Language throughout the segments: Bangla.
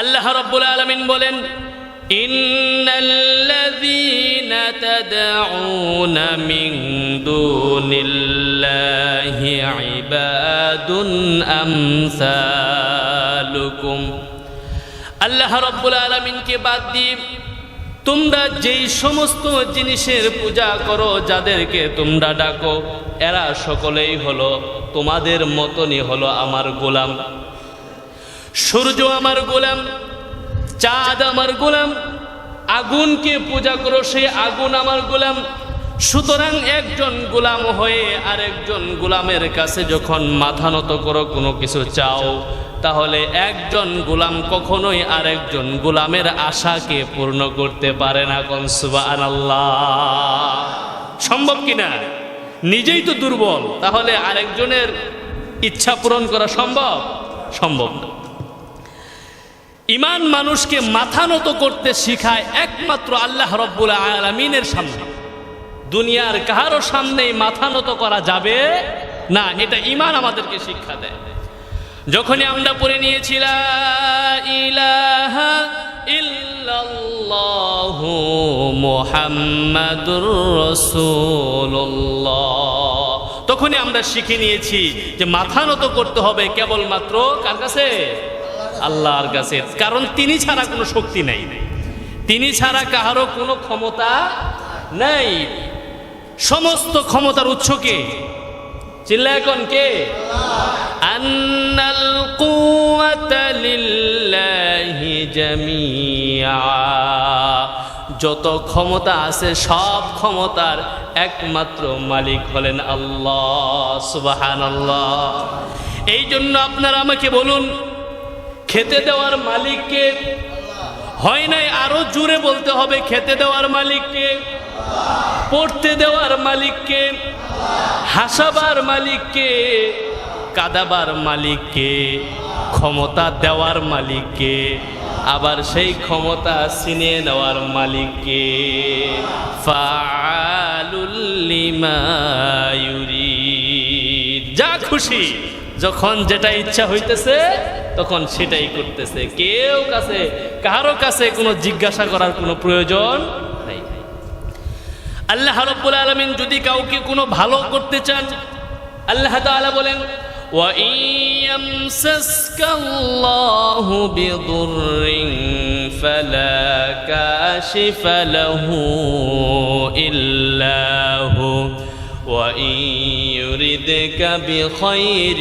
আল্লাহ রব্বুল আলমিন বলেন, ইন্নাল্লাযীনা তাদউনা মিন দুনিল্লাহি ইবাদুন আমসালুকুম। আল্লাহ রব্বুল আলমিনকে বাদ দিয়ে তোমরা যেই সমস্ত জিনিসের পূজা করো, যাদেরকে তোমরা ডাকো, এরা সকলেই হলো, তোমাদের মতনই হলো আমার গোলাম। সূর্য আমার গোলাম, চাঁদ আমার গোলাম, আগুনকে পূজা করো সেই আগুন আমার গোলাম। সুতরাং একজন গোলাম হয়ে আরেকজন গোলামের কাছে যখন মাথা নত করো কোনো কিছু চাও, তাহলে একজন গোলাম কখনোই আরেকজন গোলামের আশাকে পূর্ণ করতে পারে না কনসুবা সম্ভব কিনা? নিজেই তো দুর্বল, তাহলে আরেকজনের ইচ্ছা পূরণ করা সম্ভব? সম্ভব না। ইমান মানুষকে মাথা নত করতে শিখায় একমাত্র আল্লাহ রব্বুল আলমিনের সামনে। দুনিয়ার কাহারও সামনেই মাথা নত করা যাবে না, এটা ইমান আমাদেরকে শিক্ষা দেয়। যখনই আমরা পড়ে নিয়েছিলাম ইলাহা তখনই আমরা শিখে নিয়েছি যে মাথা নত করতে হবে কেবলমাত্র কার কাছে? আল্লাহর কাছে। কারণ তিনি ছাড়া কোনো শক্তি নেই। তিনি ছাড়া কাহারও কোনো ক্ষমতা নেই। সমস্ত ক্ষমতার উৎস কে? চিল্লা এখন কে? আন্নাল লিল্লাহি জামিআ। যত ক্ষমতা আছে, সব ক্ষমতার একমাত্র মালিক হলেন আল্লাহ। সুবহানাল্লাহ। এই জন্য আপনারা আমাকে বলুন খেতে দেওয়ার মালিককে হয় নাই, আরও জুড়ে বলতে হবে, খেতে দেওয়ার মালিককে, পড়তে দেওয়ার মালিককে, হাসাবার মালিককে, কাদাবার মালিককে, ক্ষমতা দেওয়ার মালিককে, আবার সেই ক্ষমতা ছিনিয়ে নেওয়ার মালিককে। যা খুশি, যখন যেটা ইচ্ছা হইতেছে তখন সেটাই করতেছে কেউ কাছে কারো কাছে কোনো জিজ্ঞাসা করার কোনো প্রয়োজন নাই আল্লাহ রব্বুল আলমিন যদি কাউকে কোনো ভালো করতে চান আল্লাহ তাআলা বলেন وَإِن يَمْسَسْكَ اللَّهُ بِضُرٍّ فَلَا كَاشِفَ لَهُ إِلَّا هُوَ وَإِن يُرِدْكَ بِخَيْرٍ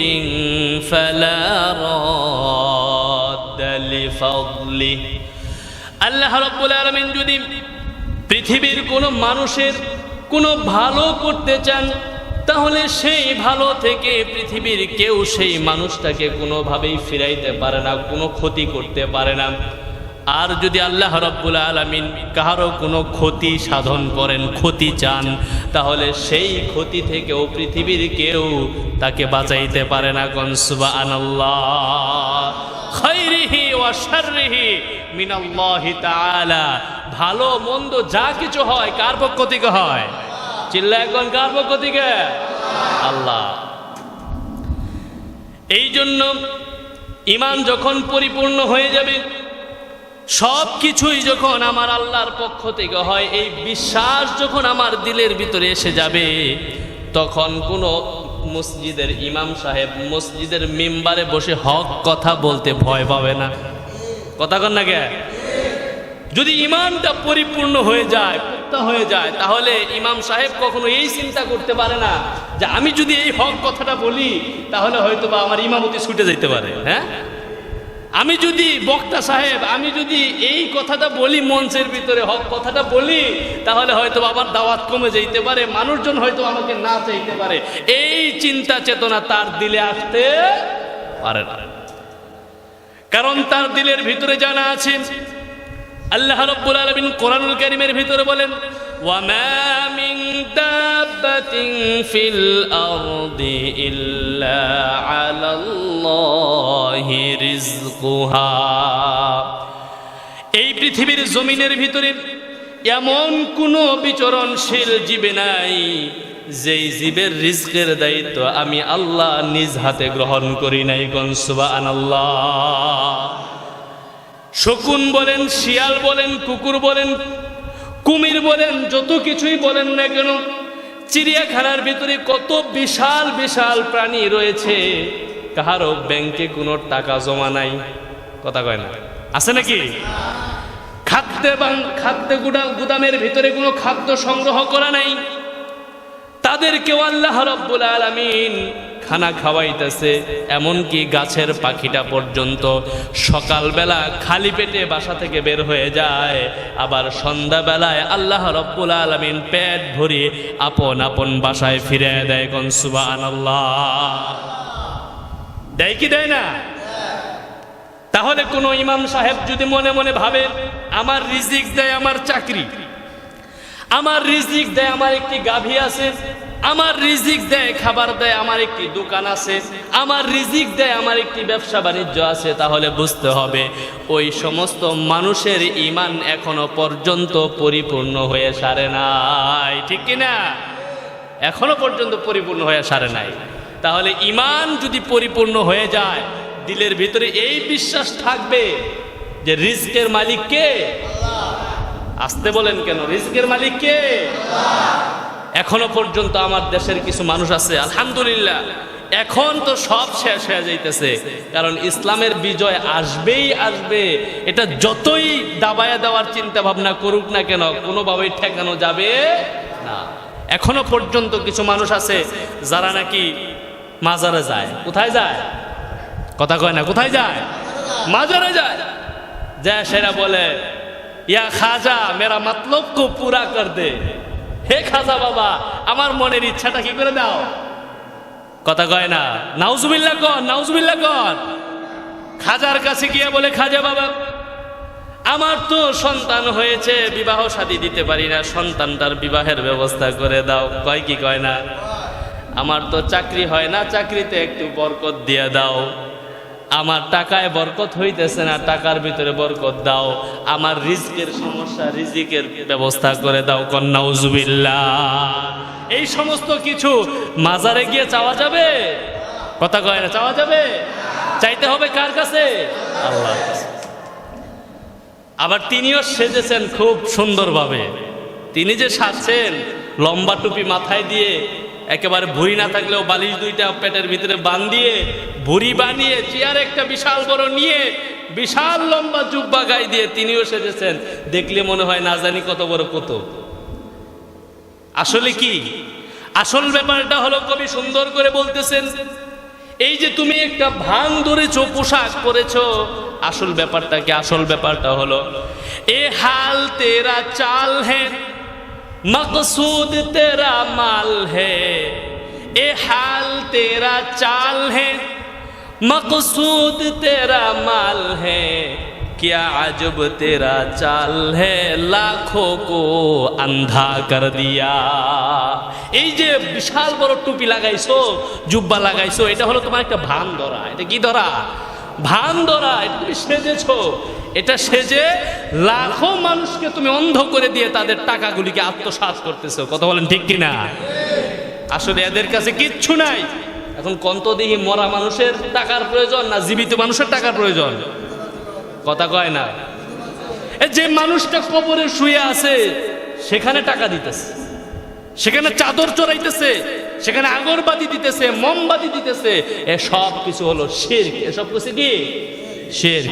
فَلَا رَادَّ لِفَضْلِهِ আল্লাহ রব্বুল আলমিন যদি পৃথিবীর কোনো মানুষের কোনো ভালো করতে চান তাহলে সেই ভালো থেকে পৃথিবীর কেউ সেই মানুষটাকে কোনোভাবেই ফিরাইতে পারে না কোনো ক্ষতি করতে পারে না আর যদি আল্লাহ রব্বুল আলমিন কাহারও কোনো ক্ষতি সাধন করেন, ক্ষতি চান, তাহলে সেই ক্ষতি থেকেও পৃথিবীর কেউ তাকে বাঁচাইতে পারে না কনসুবা আনাল্লাহ খৈরিহি ওয়া শাররিহি মিনাল্লাহি তাআলা। ভালো, মন্দ যা কিছু হয়, কার পক্ষ থেকে হয়? চিল্লা এখন কার পক্ষ থেকে? আল্লাহ। এই জন্য ইমান যখন পরিপূর্ণ হয়ে যাবে সব কিছুই যখন আমার আল্লাহর পক্ষ থেকে হয়, এই বিশ্বাস যখন আমার দিলের ভিতরে এসে যাবে, তখন কোনো মসজিদের ইমাম সাহেব মসজিদের মেম্বারে বসে হক কথা বলতে ভয় পাবে না। কথা কন না কে যদি ইমানটা পরিপূর্ণ হয়ে যায় পুক্তা হয়ে যায়, তাহলে ইমাম সাহেব কখনো এই চিন্তা করতে পারে না যে আমি যদি এই হক কথাটা বলি, তাহলে হয়তো বা আমার ইমামতি ছুটে যেতে পারে হ্যাঁ? আমি যদি বক্তা সাহেব, আমি যদি এই কথাটা বলি মঞ্চের ভিতরে, হক কথাটা বলি, তাহলে হয়তো আবার দাওয়াত কমে যেতে পারে, মানুষজন হয়তো আমাকে না চাইতে পারে। এই চিন্তা চেতনা তার দিলে আসতে পারে না। কারণ তার দিলের ভিতরে জানা আছে আল্লাহ রব্বুল আলামিন কোরআনুল কারীমের ভিতরে বলেন মিন দাব্বাতিন ফিল আরদি ইল্লা আলাল্লাহি রিজকুহা এই পৃথিবীর জমিনের ভিতরে এমন কোনো বিচরণশীল জীবে নাই, যেই জীবের রিজকের দায়িত্ব আমি আল্লাহ নিজ হাতে গ্রহণ করি নাই কনসুবা আনাল্লাহ শকুন বলেন, শিয়াল বলেন, কুকুর বলেন, কুমির বলেন, যত কিছুই বলেন না কেন, চিড়িয়াখানার ভিতরে কত বিশাল বিশাল প্রাণী রয়েছে, কাহারও ব্যাংকে কোনো টাকা জমা নাই। কথা কয় না? আছে নাকি? খাদ্যে বাং- খাদ্য গুদামের ভিতরে কোনো খাদ্য সংগ্রহ করা নাই। তাদেরকেও আল্লাহ রব্বুল আলামিন খানা খাওয়াইতেছে, এমনকি গাছের পাখিটা পর্যন্ত সকালবেলা খালি পেটে বাসা থেকে বের হয়ে যায়। আবার সন্ধ্যাবেলায় আল্লাহ রব্বুল আলামিন পেট ভরিয়ে আপন আপন বাসায় ফিরে দেয় কোন সুবান দেয় কি দেয় না? তাহলে কোনো ইমাম সাহেব যদি মনে মনে ভাবে, আমার রিজিক দেয় আমার চাকরি, আমার রিজিক দেয় আমার একটি গাভী আছে আমার রিজিক দেয়, খাবার দেয়, আমার একটি দোকান আছে। আমার রিজিক দেয়, আমার একটি ব্যবসা বাণিজ্য আছে, তাহলে বুঝতে হবে, ওই সমস্ত মানুষের ইমান এখনও পর্যন্ত পরিপূর্ণ হয়ে সারে নাই। ঠিক কি না? এখনও পর্যন্ত পরিপূর্ণ হয়ে সারে নাই। তাহলে ইমান যদি পরিপূর্ণ হয়ে যায়, দিলের ভিতরে এই বিশ্বাস থাকবে যে রিস্কের মালিক কে? আসতে বলেন কেন রিস্কের মালিক কে? এখনও পর্যন্ত আমার দেশের কিছু মানুষ আছে, আলহামদুলিল্লাহ। এখন তো সব শেষ হয়ে যাইতেছে, কারণ ইসলামের বিজয় আসবেই আসবে। এটা যতই দাবায়া দেওয়ার চিন্তা ভাবনা করুক না কেন, কোনোভাবেই ঠেকানো যাবে না। এখনও পর্যন্ত কিছু মানুষ আছে যারা নাকি মাজারে যায়। কোথায় যায়? কথা কয় না, কোথায় যায়? মাজারে যায়। যা সেরা বলে, ইয়া খাজা, মেরা মতলব পুরা কর দে। হে খাজা বাবা, আমার মনের ইচ্ছাটা কি করে দাও? কথা কয় না, নাউজুবিল্লাহ কর নাউজুবিল্লাহ কর। খাজার কাছে গিয়ে বলে, খাজা বাবা, আমার তো সন্তান হয়েছে, বিবাহ শাদী দিতে পারি না সন্তানটার বিবাহের ব্যবস্থা করে দাও। কয় কি কয় না? আমার তো চাকরি হয় না, চাকরিতে একটু বরকত দিয়ে দাও। আমার টাকায় বরকত হইতেছে না, টাকার ভিতরে বরকত দাও। আমার রিজিকের সমস্যা, রিজিকের ব্যবস্থা করে দাও, কন্যা উজুবিল্লা এই সমস্ত কিছু মাজারে গিয়ে চাওয়া যাবে? কথা কয় না, চাওয়া যাবে? চাইতে হবে কার কাছে? আল্লাহ আবার তিনিও সেজেছেন খুব সুন্দরভাবে। তিনি যে সাজছেন, লম্বা টুপি মাথায় দিয়ে একেবারে ভুঁড়ি না থাকলেও বালিশ দুইটা পেটের ভিতরে বান দিয়ে ভুঁড়ি বানিয়ে, চেয়ার একটা বিশাল বড় নিয়ে, বিশাল লম্বা জুব্বা গায়ে দিয়ে তিনিও সেজেছেন। দেখলে মনে হয় না জানি কত বড় কত আসলে কি? আসল ব্যাপারটা হলো কবি সুন্দর করে বলতেছেন, এই যে তুমি একটা ভাং ধরেছো, পোশাক পরেছো, আসল ব্যাপারটা কি? আসল ব্যাপারটা হলো, এ হাল তেরা চাল হে मकसूद तेरा माल है ए हाल तेरा चाल है मकसूद तेरा माल है क्या अजब तेरा चाल है लाखों को अंधा कर दिया এই যে বিশাল বড় টুপি লাগাইছো জুব্বা লাগাইছো এটা হলো তোমার একটা ভান ধরা এটা কি ধরা ভান ধরা এটা তুমি সেজেছো। এটা সেজে লাখো মানুষকে তুমি অন্ধ করে দিয়ে তাদের টাকাগুলিকে আত্মসাৎ করতেছো। কথা বলেন ঠিক কিনা? আসলে এদের কাছে কিচ্ছু নাই। এখন কন্তদেহি মরা মানুষের টাকার প্রয়োজন না জীবিত মানুষের টাকার প্রয়োজন? কথা কয় না। যে মানুষটা কবরে শুয়ে আছে, সেখানে টাকা দিতেছে। সেখানে চাদর চড়াইতেছে, সেখানে আগরবাতি দিতেছে, মোমবাতি দিতেছে। এ সব কিছু হলো শির্ক। এসব কিছু কি? শির্ক।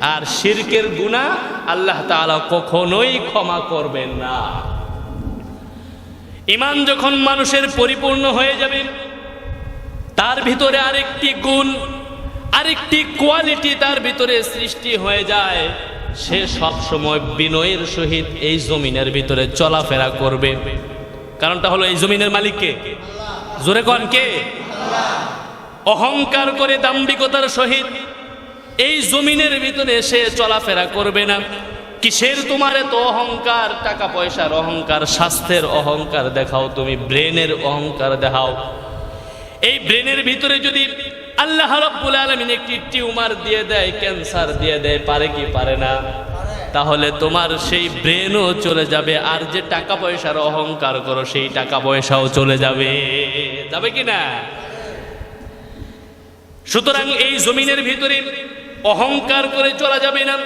আর শিরকের গুণা আল্লাহ তাআলা কখনোই ক্ষমা করবেন না। ইমান যখন মানুষের পরিপূর্ণ হয়ে যাবে, তার ভিতরে আরেকটি গুণ, আরেকটি কোয়ালিটি তার ভিতরে সৃষ্টি হয়ে যায়। সে সব সময় বিনয়ের সহিত এই জমিনের ভিতরে চলাফেরা করবে। কারণটা হলো এই জমিনের মালিককে। জোরে কন কে? অহংকার করে দাম্বিকতার সহিত এই জমিনের ভিতরে সে চলাফেরা করবে না। কিসের তোমার এত অহংকার? টাকা পয়সার অহংকার, স্বাস্থ্যের অহংকার দেখাও তুমি, ব্রেনের অহংকার দেখাও। এই ব্রেনের ভিতরে যদি আল্লাহ রব্বুল আলমিন একটি টিউমার দিয়ে দেয়, ক্যান্সার দিয়ে দেয়, পারে কি পারে না? তাহলে তোমার সেই ব্রেনও চলে যাবে, আর যে টাকা পয়সার অহংকার করো, সেই টাকা পয়সাও চলে যাবে। যাবে কি না? সুতরাং এই জমিনের ভিতরে অহংকার করে চলা যাবে না,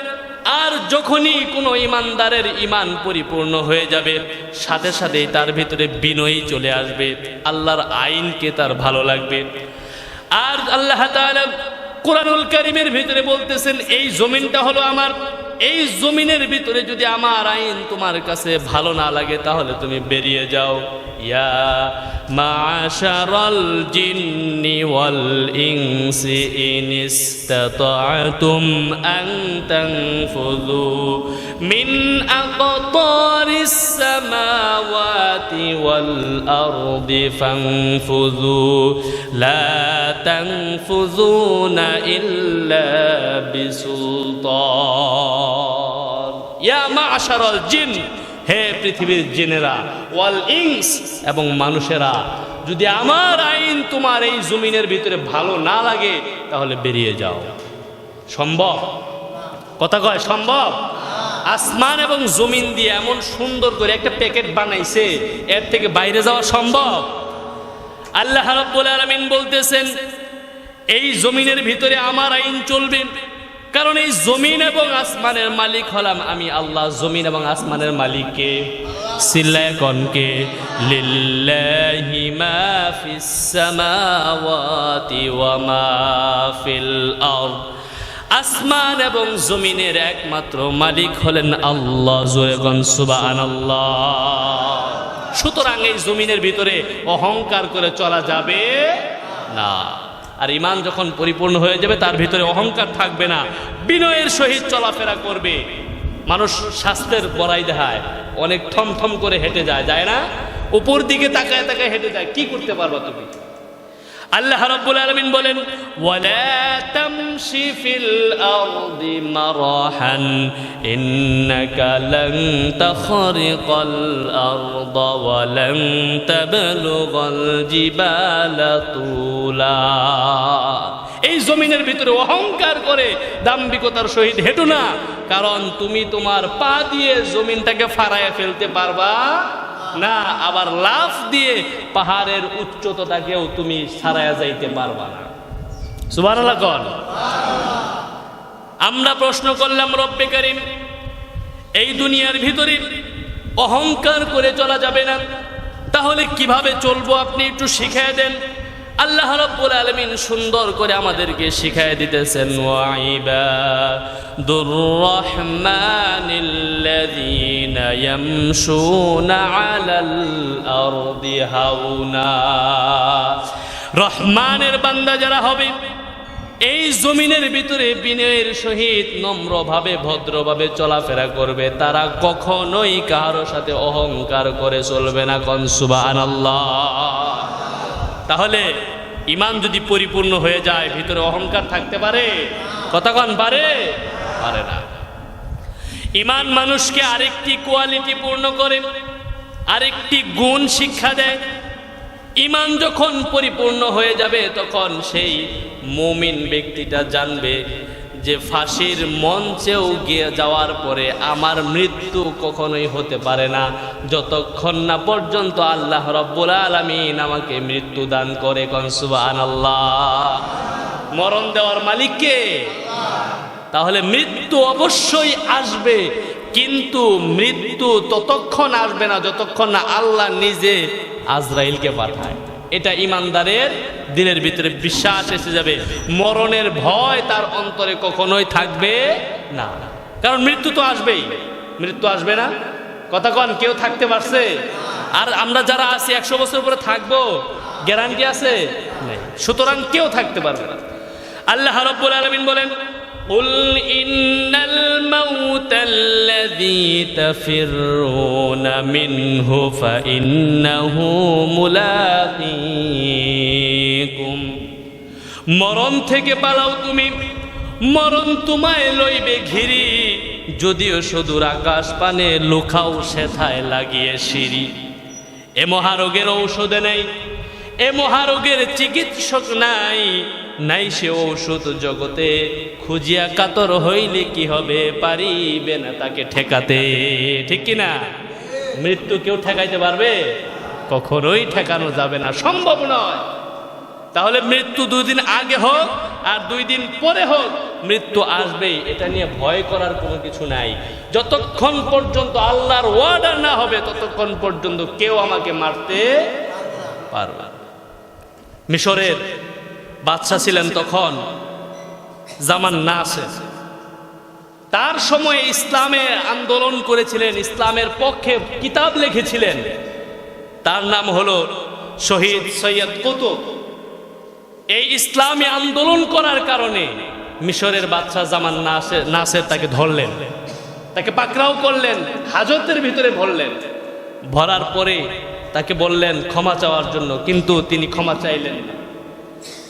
আর যখনই কোনো ইমানদারের ইমান পরিপূর্ণ হয়ে যাবে, সাথে সাথেই তার ভিতরে বিনয়ী চলে আসবে, আল্লাহর আইনকে তার ভালো লাগবে। আর আল্লাহ কোরআনুল কারিমের ভিতরে বলতেছেন, এই জমিনটা হলো আমার এই জমিনের ভিতরে যদি আমার আইন তোমার কাছে ভালো না লাগে, তাহলে তুমি বেরিয়ে যাও। ইয়া মাশারাল জিন্নি ওয়াল ইনসি ইন ইসতাতা'তুম আন তানফুযু মিন আকতারিস সামাওয়াতি ওয়াল আরদি ফানফুযু লা তানফুযুনা ইল্লা বিসুলতান ইয়া মাশারাল জিন হে পৃথিবীর জিনেরা, ওয়াল ইংস এবং মানুষেরা, যদি আমার আইন তোমার এই জমিনের ভিতরে ভালো না লাগে, তাহলে বেরিয়ে যাও। সম্ভব? কথা কয়, সম্ভব? আসমান এবং জমিন দিয়ে এমন সুন্দর করে একটা প্যাকেট বানাইছে, এর থেকে বাইরে যাওয়া সম্ভব? আল্লাহ রাব্বুল আলামিন বলতেছেন, এই জমিনের ভিতরে আমার আইন চলবে। কারণ এই জমিন এবং আসমানের মালিক হলাম আমি। আল্লাহ জমিন এবং আসমানের মালিককে, সিল্লায় কনকে, লিল্লাহি মা ফিস সামাওয়াতি ওয়া মা ফিল আরদ। আসমান এবং জমিনের একমাত্র মালিক হলেন আল্লাহ জোরেগন সুবহানাল্লাহ। সুতরাং এই জমিনের ভিতরে অহংকার করে চলা যাবে না। আর ইমান যখন পরিপূর্ণ হয়ে যাবে, তার ভিতরে অহংকার থাকবে না। বিনয়ের সহিত চলাফেরা করবে। মানুষ স্বাস্থ্যের বড়াই দেখায়। অনেক থম থম করে হেঁটে যায় যায় না? উপর দিকে তাকায় তাকায় হেঁটে যায়। কি করতে পারবা তুমি? আল্লাহ রাব্বুল আলামিন বলেন ফিল এই জমিনের ভিতরে অহংকার করে দাম্ভিকতার সহিত হেঁটো না, কারণ তুমি তোমার পা দিয়ে জমিনটাকে ফারায় ফেলতে পারবা না, আবার লাফ দিয়ে পাহাড়ের উচ্চতাটাকেও তুমি সারায়া যাইতে পারবা না। কন। আমরা প্রশ্ন করলাম, রব্বে করিম, এই দুনিয়ার ভিতরে অহংকার করে চলা যাবে না, তাহলে কীভাবে চলবো আপনি একটু শিখিয়ে দেন। আল্লাহ রাব্বুল আলমিন সুন্দর করে আমাদেরকে শিখাই দিতেছেন হাওনা। রহমানের বান্দা যারা হবে, এই জমিনের ভিতরে বিনয়ের সহিত নম্রভাবে, ভদ্রভাবে চলাফেরা করবে। তারা কখনোই কারও সাথে অহংকার করে চলবে না কনসুবান তাহলে ইমান যদি পরিপূর্ণ হয়ে যায়, ভিতরে অহংকার থাকতে পারে? কতক্ষণ পারে? পারে না। ইমান মানুষকে আরেকটি কোয়ালিটি পূর্ণ করে, আরেকটি গুণ শিক্ষা দেয়। ইমান যখন পরিপূর্ণ হয়ে যাবে, তখন সেই মুমিন ব্যক্তিটা জানবে যে ফাঁসির মঞ্চেও গিয়ে যাওয়ার পরে আমার মৃত্যু কখনোই হতে পারে না। যতক্ষণ না পর্যন্ত আল্লাহ রব্বুল আলমিন আমাকে মৃত্যু দান করে কনসুবান আল্লাহ মরণ দেওয়ার মালিককে তাহলে মৃত্যু অবশ্যই আসবে, কিন্তু মৃত্যু ততক্ষণ আসবে না যতক্ষণ না আল্লাহ নিজে আজরাইলকে পাঠায়। এটা ইমানদারের দিলের ভিতরে বিশ্বাস এসে যাবে। মরণের ভয় তার অন্তরে কখনোই থাকবে না। কারণ মৃত্যু তো আসবেই। মৃত্যু আসবে না। কথা কন, কেউ থাকতে পারছে? আর আমরা যারা আছি, একশো বছর পরে থাকব? গ্যারান্টি আছে? সুতরাং কেউ থাকতে পারবে না। আল্লাহ রব্বুল আলমিন বলেন قل إن الموت الذي تفرون منه فإنه ملاقيكم মরণ থেকে পালাও তুমি মরণ তোমায় লইবে ঘিরি যদিও সুদূর আকাশ পানে লুখাও সেথায় লাগিয়ে সিঁড়ি এ মহারোগের ঔষধে নেই এ মহারোগের চিকিৎসক নাই নাই সে ঔষধ জগতে, খুঁজিয়া কাতর হইলে কি হবে? পারিবে না তাকে ঠেকাতে। ঠিক কি না মৃত্যু কেউ ঠেকাইতে পারবে? কখনোই ঠেকানো যাবে না, সম্ভব নয়। তাহলে মৃত্যু দুই দিন আগে হোক আর দুই দিন পরে হোক, মৃত্যু আসবেই। এটা নিয়ে ভয় করার কোনো কিছু নাই। যতক্ষণ পর্যন্ত আল্লাহর ওয়ার্ডার না হবে, ততক্ষণ পর্যন্ত কেউ আমাকে মারতে পারবে মিশরের বাদশা ছিলেন তখন, জামান নাসের তার সময়ে ইসলামে আন্দোলন করেছিলেন, ইসলামের পক্ষে কিতাব লিখেছিলেন। তার নাম হলো শহীদ সৈয়দ কুতুব। এই ইসলামে আন্দোলন করার কারণে মিশরের বাদশাহ জামান নাসের তাকে ধরলেন। তাকে পাকড়াও করলেন, হাজতের ভিতরে ভরলেন। ভরার পরে তাকে বললেন, ক্ষমা চাওয়ার জন্য, কিন্তু তিনি ক্ষমা চাইলেন না।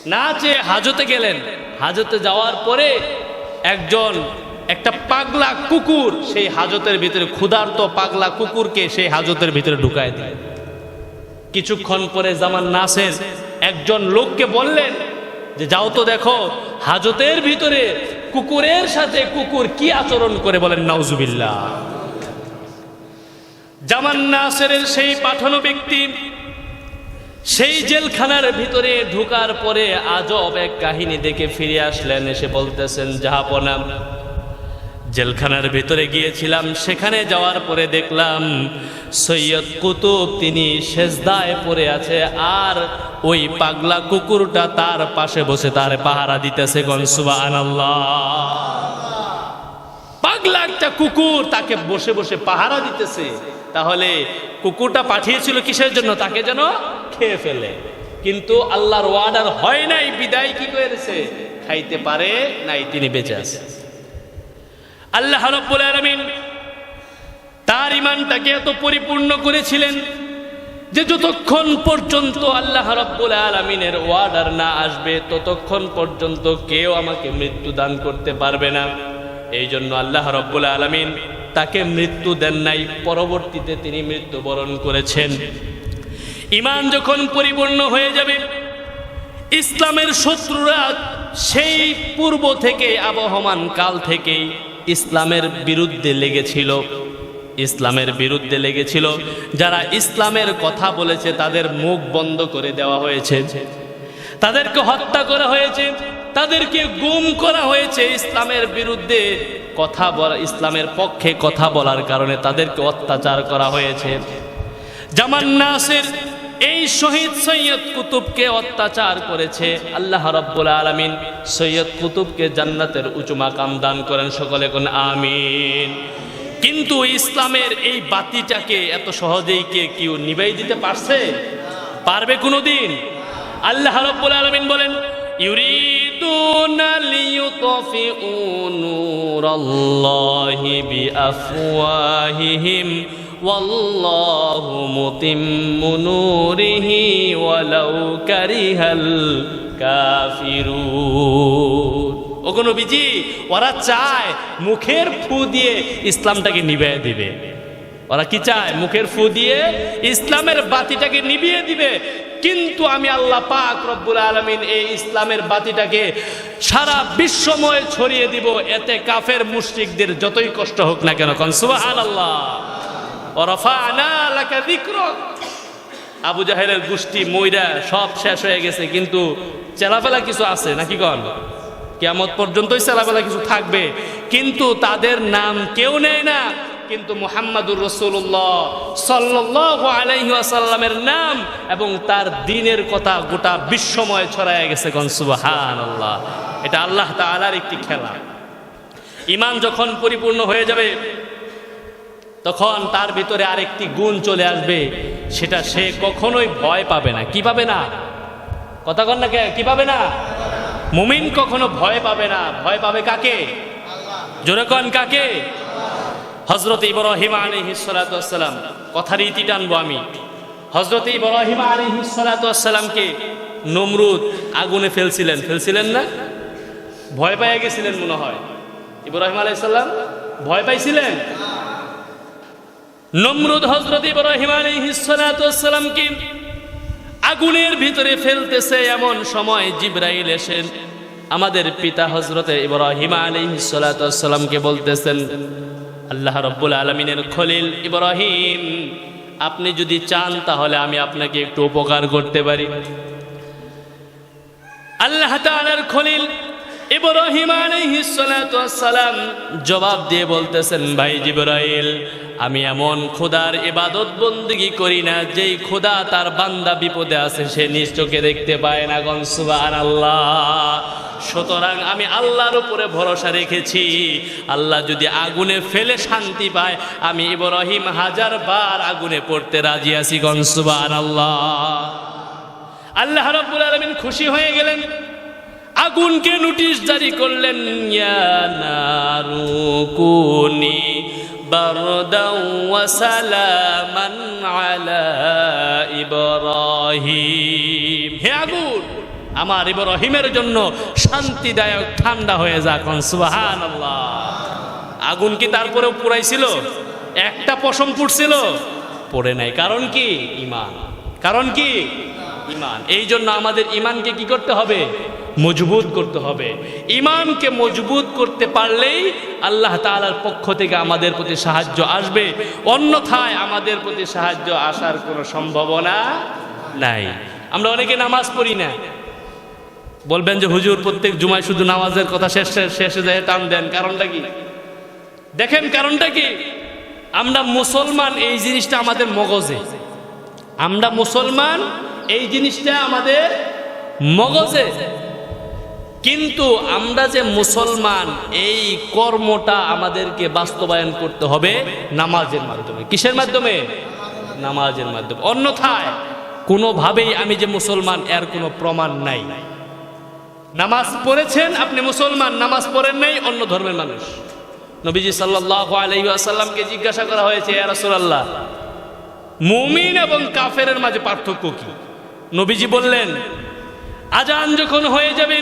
না চেয়ে হাজতে গেলেন। হাজতে যাওয়ার পরে একজন, একটা পাগলা কুকুর সেই হাজতের ভিতরে, ক্ষুধার্ত পাগলা কুকুরকে সেই হাজতের ভিতরে ঢুকায় দিলেন কিছুক্ষণ পরে জামান নাসের একজন লোককে বললেন যে, যাও তো দেখো, হাজতের ভিতরে কুকুরের সাথে কুকুর কি আচরণ করে? বলেন, নাউজুবিল্লাহ। জামান নাসেরের সেই পাঠানো ব্যক্তি সেই জেলখানার ভিতরে ঢুকার পরে আজব এক কাহিনী দেখে ফিরে আসলেন। এসে বলতেছেন জাহাপনা জেলখানার ভিতরে গিয়েছিলাম, সেখানে যাওয়ার পরে দেখলাম সৈয়দ কুতুব তিনি সেজদায় পড়ে আছে আর ওই পাগলা কুকুরটা তার পাশে বসে তার পাহারা দিতেছে পাগলা একটা কুকুর তাকে বসে বসে পাহারা দিতেছে। তাহলে কুকুরটা পাঠিয়েছিল কিসের জন্য? তাকে যেন খেয়ে ফেলে। কিন্তু আল্লাহর ওয়ার্ডার হয় নাই, বিদায় কি করেছে খাইতে পারে নাই, তিনি বেঁচে আছে। আল্লাহ রব্বুল আলামিন তার ইমানটাকে এত পরিপূর্ণ করেছিলেন যে যতক্ষণ পর্যন্ত আল্লাহ রব্বুল আলমিনের ওয়ার্ডার না আসবে, ততক্ষণ পর্যন্ত কেউ আমাকে মৃত্যু দান করতে পারবে না। এই জন্য আল্লাহ রব্বুল আলমিন তাকে মৃত্যু দেন নাই, পরবর্তীতে তিনি মৃত্যুবরণ করেছেন। ইমান যখন পরিপূর্ণ হয়ে যাবে, ইসলামের শত্রুরা সেই পূর্ব থেকে আবহমান কাল থেকেই ইসলামের বিরুদ্ধে লেগেছিল। ইসলামের বিরুদ্ধে লেগেছিল। যারা ইসলামের কথা বলেছে, তাদের মুখ বন্ধ করে দেওয়া হয়েছে। তাদেরকে হত্যা করা হয়েছে। তাদেরকে গুম করা হয়েছে। ইসলামের বিরুদ্ধে কথা বলা, ইসলামের পক্ষে কথা বলার কারণে তাদেরকে অত্যাচার করা হয়েছে। জামান নাসের এই শহীদ সৈয়দ কুতুবকে অত্যাচার করেছে আল্লাহ রব্বুল আলমিন। সৈয়দ কুতুবকে জান্নাতের উঁচু মাকাম দান করেন সকলে কোন, আমিন। কিন্তু ইসলামের এই বাতিটাকে এত সহজেই কে কেউ নিবাই দিতে পারছে? পারবে কোনোদিন? আল্লাহ রব্বুল আলমিন বলেন লিইউতফিউ নূরাল্লাহি বিআফওয়াহিহিম। والله متم نوره ولو كره الكافرون ও কোনো বিজি ওরা চায় মুখের ফু দিয়ে ইসলামটাকে নিভিয়ে দিবে ওরা কি চায় মুখের ফু দিয়ে ইসলামের বাতিটাকে নিভিয়ে দিবে কিন্তু আমি আল্লাহ পাক রব্বুল আলমিন এই ইসলামের বাতিটাকে সারা বিশ্বময় ছড়িয়ে দিব এতে কাফের মুশরিকদের যতই কষ্ট হোক না কেন কনসুবাহ আল্লাহ আবু জাহেলের গোষ্ঠী ময়রা সব শেষ হয়ে গেছে, কিন্তু চেলাফেলা কিছু আছে নাকি কন? কেমত পর্যন্তই চেলাফেলা কিছু থাকবে, কিন্তু তাদের নাম কেউ নেয় না। কিন্তু মোহাম্মদুর রসুল্লাহ সাল্লাহ আলাইসাল্লামের নাম এবং তার দিনের কথা গোটা বিশ্বময় ছড়ায় গেছে গনসুবাহান আল্লাহ এটা আল্লাহ তালার একটি খেলা। ইমান যখন পরিপূর্ণ হয়ে যাবে তখন তার ভিতরে আরেকটি গুণ চলে আসবে, সেটা সে কখনোই ভয় পাবে না। কি পাবে না? কথা কন না কে? পাবে না? মুমিন কখনো ভয় পাবে না। ভয় পাবে কাকে? জোরে কন কাকে? হজরত ইব্রাহিম আলী হিসালাম কথার ইতি টানবো আমি। হজরত ইব্রাহিম হিসালামকে নমরুদ আগুনে ফেলছিলেন। ফেলছিলেন না? ভয় পাইয়া গেছিলেন মনে হয়। ইব্রাহিম আলাইসাল্লাম ভয় পাইছিলেন? নমরুদ হজরত ইব্রাহিম আলাইহিসসালামকে আগুনের ভিতরে ফেলতেছে এমন সময় জিব্রাইল এসেন আমাদের পিতা হজরতে ইব্রাহিম আলাইহিসসালামকে বলতেছেন, আল্লাহ রব্বুল আলমিনের খলিল ইব্রাহিম, আপনি যদি চান তাহলে আমি আপনাকে একটু উপকার করতে পারি। আল্লাহ খলিল ইব্রাহিম সালাম জবাব দিয়ে বলতেছেন, ভাই জিবরাইল, আমি এমন খোদার ইবাদত বন্দিগি করি না, যেই খোদা তার বান্দা বিপদে আছে, সে নিজ চোখে দেখতে পায় না গন আল্লাহ সুতরাং আমি আল্লাহর উপরে ভরসা রেখেছি। আল্লাহ যদি আগুনে ফেলে শান্তি পায়, আমি ইব্রাহিম হাজার বার আগুনে পড়তে রাজি আছি গন সুবহানাল্লাহ। আল্লাহ রাব্বুল আলামিন খুশি হয়ে গেলেন। আগুনকে নোটিশ জারি করলেন কুনি সালামান আলা ইব্রাহিম। হে আগুন, আমার ইব্রাহিমের জন্য শান্তিদায়ক ঠান্ডা হয়ে যাক সুবহানাল্লাহ। আগুন কি তারপরেও পুরাইছিল একটা পশম পুড়ছিল। পড়ে নাই। কারণ কি? ইমান। কারণ কি? ইমান। এই জন্য আমাদের ইমানকে কি করতে হবে? মজবুত করতে হবে। ইমানকে মজবুত করতে পারলেই আল্লাহ তাআলার পক্ষ থেকে আমাদের প্রতি সাহায্য আসবে। অন্যথায় আমাদের প্রতি সাহায্য আসার কোনো সম্ভাবনা নাই। আমরা অনেকে নামাজ পড়ি না। বলবেন যে, হুজুর, প্রত্যেক জুমায় শুধু নামাজের কথা শেষে শেষে যায় টান দেন, কারণটা কি? দেখেন কারণটা কি? আমরা মুসলমান এই জিনিসটা আমাদের মগজে। আমরা মুসলমান এই জিনিসটা আমাদের মগজে। কিন্তু আমরা যে মুসলমান, এই কর্মটা আমাদেরকে বাস্তবায়ন করতে হবে নামাজের মাধ্যমে। কিসের মাধ্যমে? নামাজের মাধ্যমে। অন্যথায়, কোনোভাবেই আমি যে মুসলমান, এর কোনো প্রমাণ নাই। নামাজ পড়েছেন, আপনি মুসলমান, নামাজ পড়েন নাই, অন্য ধর্মের মানুষ। নবীজি সাল্লাল্লাহু আলাইহি ওয়াসাল্লামকে জিজ্ঞাসা করা হয়েছে ইয়া রাসূলুল্লাহ, মুমিন এবং কাফেরের মাঝে পার্থক্য কি? নবীজি বললেন আজান যখন হয়ে যাবে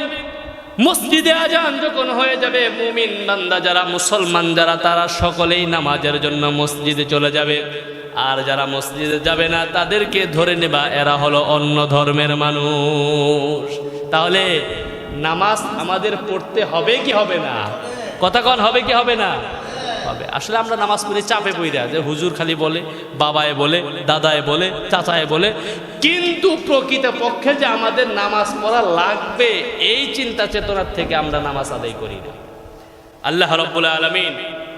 মসজিদে আজান যখন হয়ে যাবে, মুমিন বান্দা যারা, মুসলমান যারা, তারা সকলেই নামাজের জন্য মসজিদে চলে যাবে। আর যারা মসজিদে যাবে না, তাদেরকে ধরে নেবা, এরা হলো অন্য ধর্মের মানুষ। তাহলে নামাজ আমাদের পড়তে হবে কি হবে না? কথা কন, হবে কি হবে না? হবে আসলে আমরা নামাজ পড়ে চাপে পড়া যে হুজুর খালি বলে বাবায় বলে দাদায় বলে চাচায় বলে কিন্তু প্রকৃত পক্ষে যে আমাদের নামাজ পড়া লাগবে এই চিন্তা চেতনার থেকে আমরা নামাজ আদায় করি না আল্লাহ রব্বুল আলমিন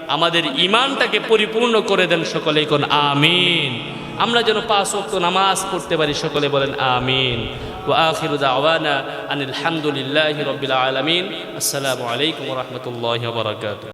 আমাদের ইমানটাকে পরিপূর্ণ করে দেন সকলেই কোন আমিন আমরা যেন পাঁচ ওয়াক্ত নামাজ পড়তে পারি সকলে বলেন আমিন وآخر دعوانا أن الحمد لله رب العالمين السلام عليكم ورحمة الله وبركاته